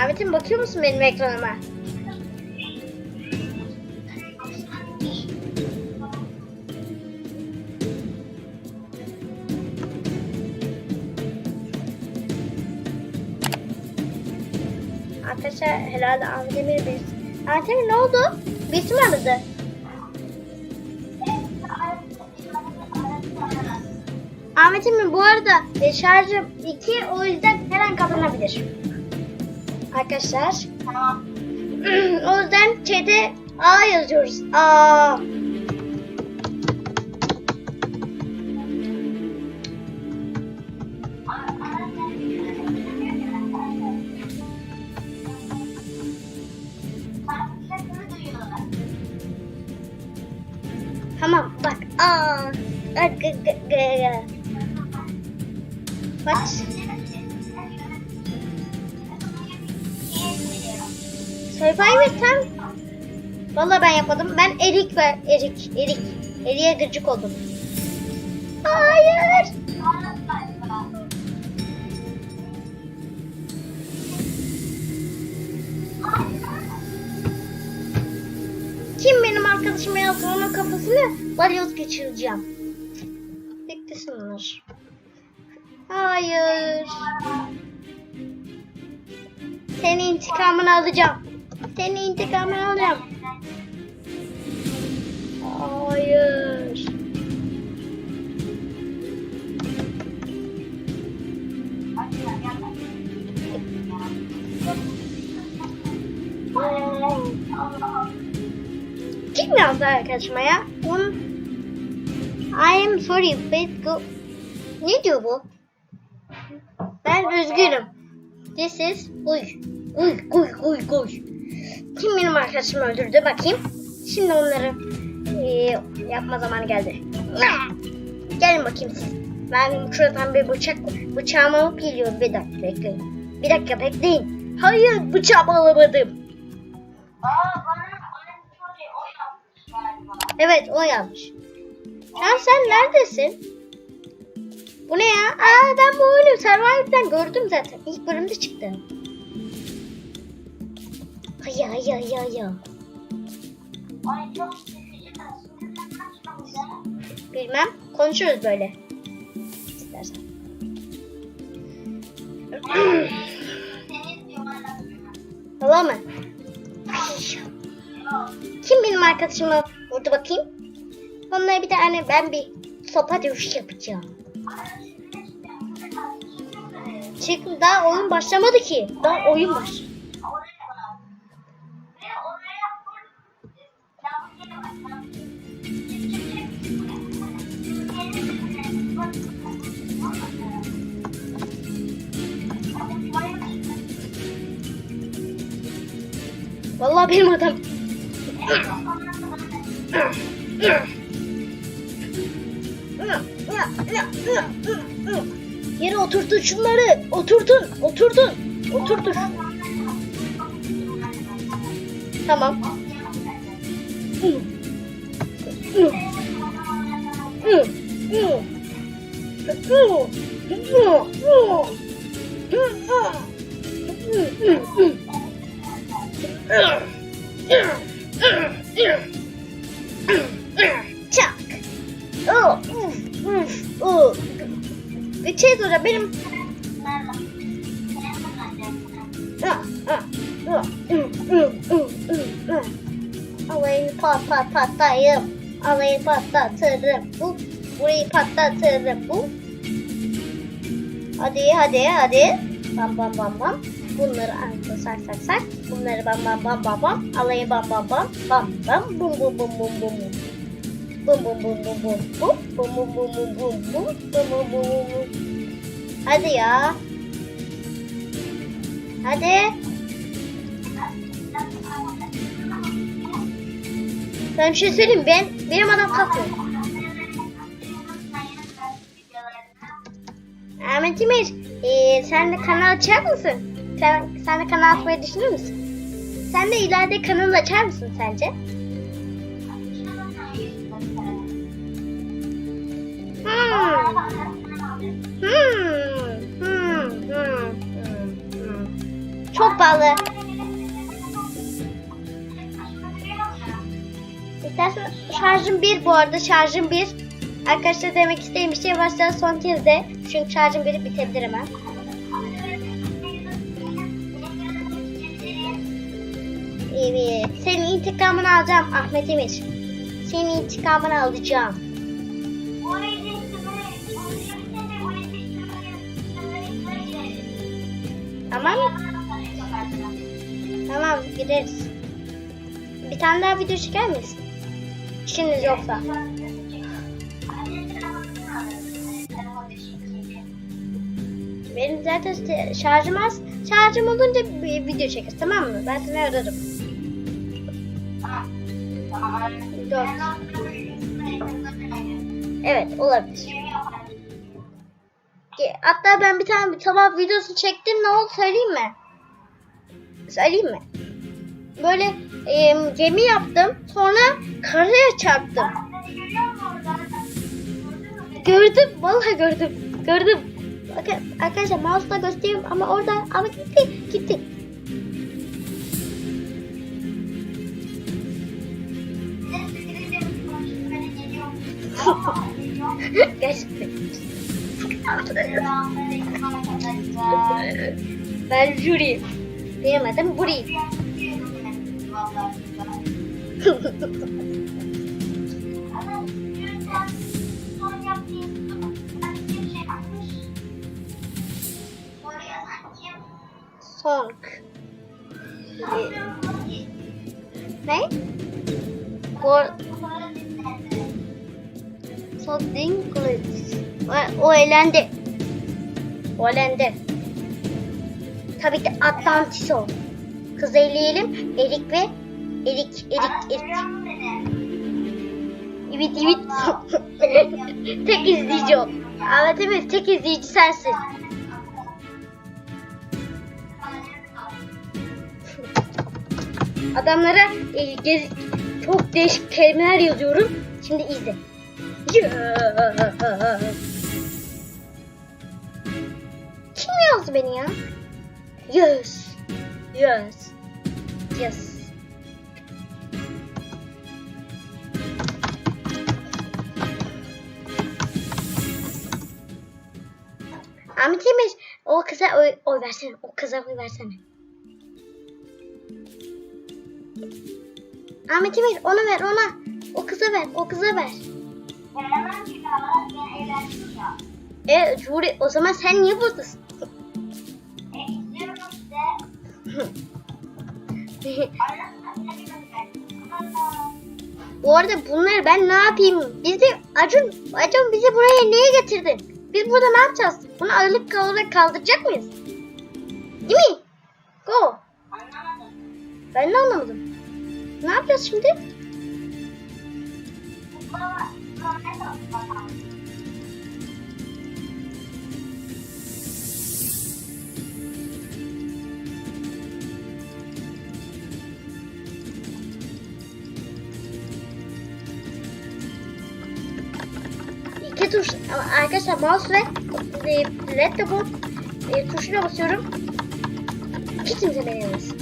Ahmet'im bakıyor musun benim ekranıma? Arkadaşlar herhalde Ahmet Emir bir... Ahmet Emir ne oldu? Birisi mi aradı? Ahmet Emir bu arada e, şarjım 2 o yüzden her an kapanabilir. Arkadaşlar. Tamam. o yüzden chat'e A yazıyoruz. A. Tamam bak. A. A, g, g, g, g. Bak. Mı sen? Valla ben yapmadım. Ben erik ver. Erik. Erik. Eriye gıcık oldum. Hayır. Kim benim arkadaşıma yazdı onun kafasını balyoz geçireceğim. Beklesinler. Hayır. Senin intikamını alacağım. Senin intikamını alacağım. Hayır. Kim yazdı arkadaşıma? Un... I am sorry but go... Ne diyor bu? Ben üzgünüm. This is uy. Uy uy uy uy. Kim benim arkadaşımı öldürdü bakayım. Şimdi onları eee, yapma zamanı geldi. Gelin bakayım siz. Ben şuradan bir bıçak bıçağımı alıp geliyorum. Bir dakika bekleyin. Bir dakika bekleyin. Hayır bıçağımı alamadım. Aa bana bana soru o yapmış galiba. Evet o yanlış. Şu an sen neredesin? Bu ne ya? Aa ben bu oyunu Survivor'dan gördüm zaten. İlk bölümde çıktı. Hayır hayır hayır hayır. Ay çok ya. Bilmem. Konuşuruz böyle. İstersen. Tamam mı? Kim benim arkadaşımı vurdu bakayım? Onlara bir tane ben bir sopa dövüş yapacağım. Çık daha oyun başlamadı ki. Daha oyun baş. Vallahi benim adam. Yere oturtun şunları. Oturtun. Oturtun. Oturtun. Tamam. Çak. Oh, uf, uf, oh. Şey soracağım benim. Alayını pat pat patlayayım. Alayı patlatırım. Bu, burayı patlatırım. Bu. Hadi hadi hadi. Bam bam bam bam. Bunları arka sak sak sak. Bunları bam bam bam bam bam. Alayı bam bam bam. Bam bam bum bum bum bum bum. Bum bum bum bum bum bum. Bum bum bum bum bum bum. Bum bum bum bum bum. Hadi ya. Hadi. Ben bir şey söyleyeyim ben benim adam kalkıyor. Ahmet Emir, ee, sen de kanal açar mısın? Sen, sen de kanal açmayı düşünür müsün? Sen de ileride kanal açar mısın sence? Hmm, hmm, hmm, hmm, hmm. Çok pahalı. İstersen şarjım bir bu arada şarjım bir. Arkadaşlar demek istediğim bir şey varsa son kez de. Çünkü şarjım biri bitebilir hemen. Evet. Senin intikamını alacağım Ahmet Emir. Senin intikamını alacağım. Tamam? Tamam gideriz. Bir tane daha video çeker miyiz? İşiniz yoksa. Benim zaten şarjım az. Şarjım olunca bir video çekeriz tamam mı? Ben seni ararım. Evet olabilir. Hatta ben bir tane bir sabah videosu çektim. Ne oldu söyleyeyim mi? Söyleyeyim mi? Böyle e, gemi yaptım. Sonra karaya çarptım. Gördüm. Vallahi gördüm. Gördüm. Bakın arkadaşlar mouse'la göstereyim ama orada ama gitti. Gitti. Gerçekten. Ben Juri. Benim adım Buri. Song. Ne? For something good. O, o elendi. O elendi. Tabii ki Atlantis o. Kız eleyelim. Erik ve Erik, Erik, Erik. Evet, evet. tek izleyici o. Evet, evet, tek izleyici sensin. Adamlara e, gez, çok değişik kelimeler yazıyorum. Şimdi izle. Kim yazdı beni ya? Yes. Yes. Yes. Ahmet Emir, o kıza oy, oy versene. O kıza oy versene. Ahmet Emir, onu ver ona. O kıza ver, o kıza ver. E Juri, o zaman sen niye buradasın? Bu arada bunları ben ne yapayım? Bizi Acun, Acun bizi buraya niye getirdin? Biz burada ne yapacağız? Bunu ağırlık olarak kaldıracak mıyız? Değil mi? Go. Ben de anlamadım. Ne yapacağız şimdi? İki tuş arkadaşlar mouse ve red double e, tuşuna basıyorum. Hiç kimse beni yemesin.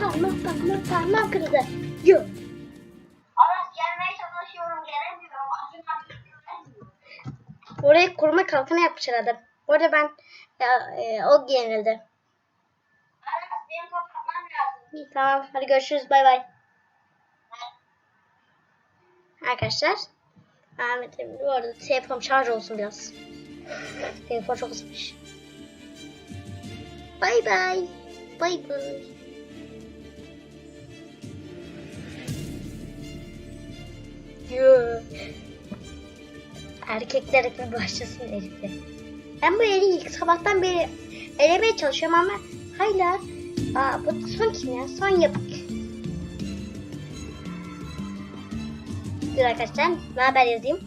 Parmak parmak parmak kırıldı. Yo. Aras gelmeye çalışıyorum gelemiyorum. Oraya koruma kalkanı yapmışlar adam. Orada ben e, e, o yenildi. Aras benim kapatmam lazım. İyi, Tamam hadi görüşürüz bay bay. Arkadaşlar. Ahmet'im bu arada telefon şarj olsun biraz. Telefon çok ısınmış. Bay bay. Bay bay. Yoo. Erkekler bir başlasın herifle. Ben bu eli ilk sabahtan beri elemeye çalışıyorum ama hala Aa, bu son kim ya? Son yapık. Dur arkadaşlar. Ne haber yazayım?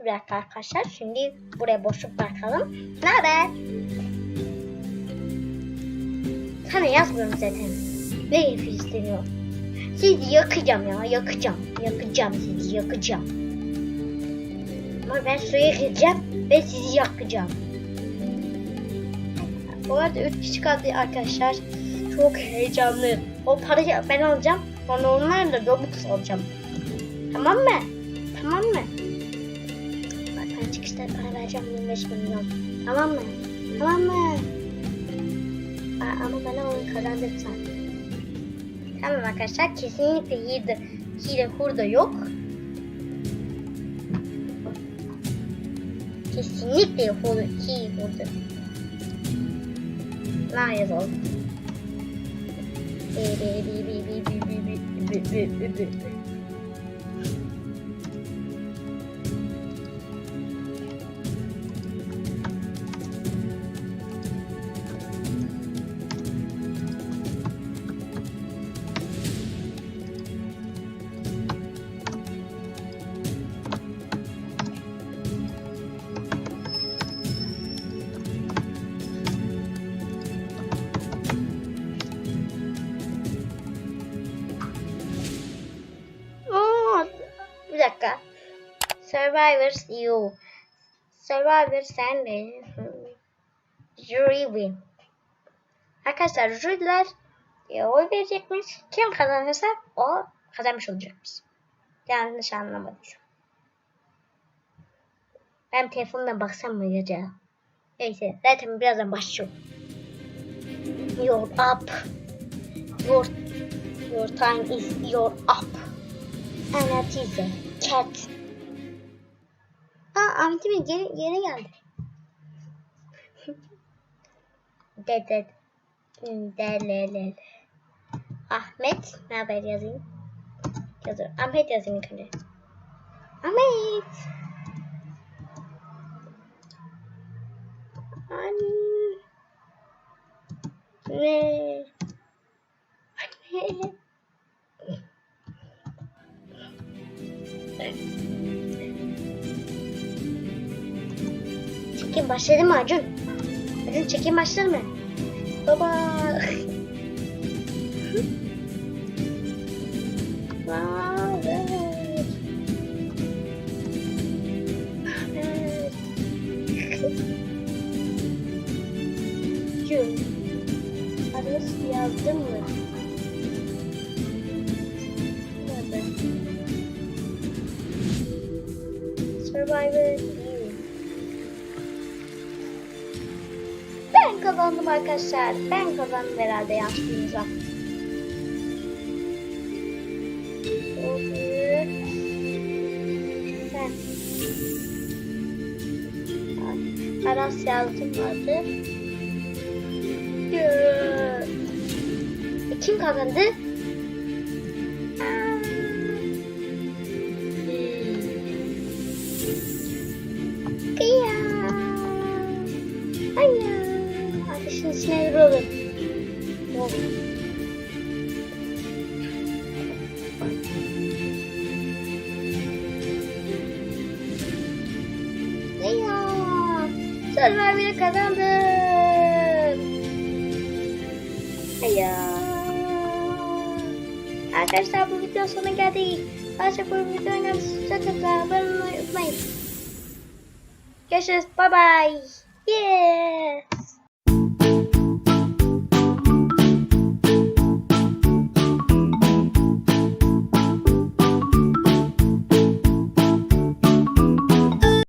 Bir dakika arkadaşlar. Şimdi buraya boşluk bırakalım. Ne haber? Sana yazmıyorum zaten. Ne herif istemiyor? Sizi yakacağım ya. Yakacağım. Yakacağım sizi. Yakacağım. Ama ben suya gireceğim ve sizi yakacağım. Bu arada 3 kişi kaldı arkadaşlar. Çok heyecanlı. O parayı ben alacağım. Sonra onlarla Robux alacağım. Tamam mı? Tamam mı? Bak ben çıkışta para vereceğim 25 milyon. Tamam mı? Tamam mı? Ama bana onu kazandırsan. Tamam arkadaşlar kesinlikle hile, hile hurda yok. Kesinlikle hile hurda. Ne yazalım? Bi, bi, bi, bi, bi, bi, de, de, de, Survivors you. Survivor sen de. Jury win. Arkadaşlar jüriler e, oy verecekmiş. Kim kazanırsa o kazanmış olacakmış. Yanlış anlamadıysam. Ben telefonla baksam mı acaba? Neyse zaten birazdan başlıyor. You're up. Your, your time is your up. Anatize. Cat. Aa Ahmet'im geri, geri geldi. Dede. Delele. Ahmet. Ne haber yazayım? Yazıyorum. Ahmet yazayım ilk önce. Ahmet. Anne. Ne? Anne. Çekim başladı mı Acun? Acun çekim başladı mı? Baba. Vay, evet. Evet. Acun. Adres yazdın mı? Nerede? Survivor Kazandım arkadaşlar. Ben kazandım herhalde yanlışlığınıza. Sen. Aras yazdım vardı. E, Kim kazandı? Kazandım. Hayır. Arkadaşlar bu video sonuna geldik. Başka bu videoyu görüşürüz. Abone olmayı unutmayın. Görüşürüz. Bye bye. Yeah.